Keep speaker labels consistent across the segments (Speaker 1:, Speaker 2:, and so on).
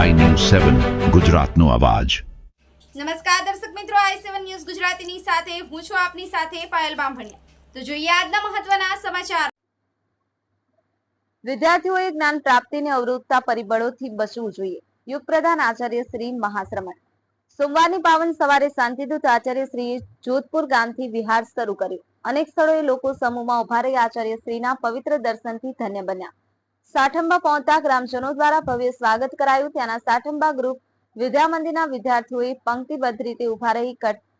Speaker 1: સેવન ગુજરાતનો અવાજ.
Speaker 2: નમસ્કાર દર્શક મિત્રો આઈ સેવન ન્યૂઝ ગુજરાતીની સાથે હું છું આપની સાથે પાયલ બામભણિયા. તો જોઈએ આજના મહત્વના સમાચાર.
Speaker 3: વિદ્યાર્થીઓએ જ્ઞાન પ્રાપ્તિને અવરોધતા પરિબળોથી બચવું જોઈએ. યુગ પ્રધાન આચાર્ય શ્રી મહાશ્રમણ. સોમવારની પાવન સવારે શાંતિદૂત આચાર્ય શ્રીએ જોધપુર ગામથી વિહાર શરૂ કર્યો. અનેક સ્થળોએ લોકો સમૂહમાં ઊભા રહી આચાર્ય શ્રીના પવિત્ર દર્શનથી ધન્ય બન્યા. સાઠંબા પહોંચતા ગ્રામજનો દ્વારા ભવ્ય સ્વાગત કરાયું. ત્યાંના સાઠંબા ગ્રુપ વિદ્યા વિદ્યાર્થીઓએ પંક્તિબદ્ધ રીતે ઊભા રહી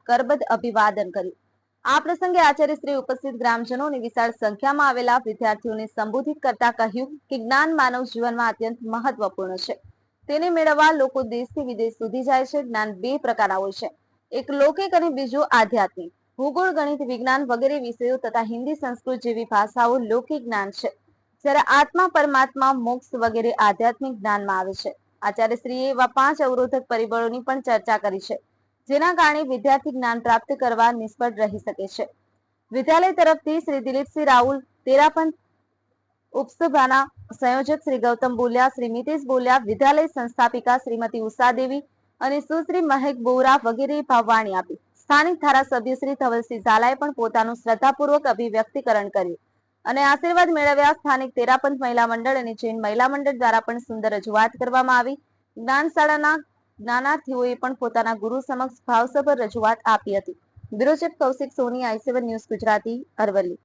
Speaker 3: કરબદ્ધ અભિવાદન કર્યું. આ પ્રસંગે આચાર્ય શ્રી ઉપસ્થિત ગ્રામજનો વિશાળ સંખ્યામાં આવેલા વિદ્યાર્થીઓને સંબોધિત કરતા કહ્યું કે જ્ઞાન માનવ જીવનમાં અત્યંત મહત્વપૂર્ણ છે. તેને મેળવવા લોકો દેશથી વિદેશ સુધી જાય છે. જ્ઞાન બે પ્રકારના હોય છે. એક લૌકિક અને બીજું આધ્યાત્મિક. ભૂગોળ, ગણિત, વિજ્ઞાન વગેરે વિષયો તથા હિન્દી, સંસ્કૃત જેવી ભાષાઓ લૌકિક જ્ઞાન છે. જ્યારે આત્મા પરમાત્મા મોક્ષ વગેરે આધ્યાત્મિક જ્ઞાનમાં આવે છે. આચાર્ય શ્રીએ એવા પાંચ અવરોધક પરિબળોની પણ ચર્ચા કરી છે, જેના કારણે વિદ્યાર્થી જ્ઞાન પ્રાપ્ત કરવા નિષ્ફળ રહી શકે છે. વિદ્યાલય તરફથી શ્રી દિલીપસિંહ રાહુલ તેરાપંથ ઉપસભાના સંયોજક શ્રી ગૌતમ બોલ્યા શ્રી મિતેશ બોલ્યા વિદ્યાલય સંસ્થાપિકા શ્રીમતી ઉષા દેવી અને સુશ્રી મહેક બોરા વગેરે ભાવવાણી આપી. સ્થાનિક ધારાસભ્ય શ્રી ધવલસિંહ ઝાલાએ પણ પોતાનું શ્રદ્ધાપૂર્વક અભિવ્યક્તિકરણ કર્યું. અને આશીર્વાદ મેળવ્યા સ્થાનિક તેરાપંથ મહિલા મંડળ અને જૈન મહિલા મંડળ દ્વારા પણ સુંદર રજૂઆત કરવામાં આવી. જ્ઞાનશાળાના જ્ઞાનાર્થીઓએ પણ પોતાના ગુરુ સમક્ષ ભાવસભર રજૂઆત આપી હતી. Bureau Kaushik Soni, I news Gujarati, Aravalli.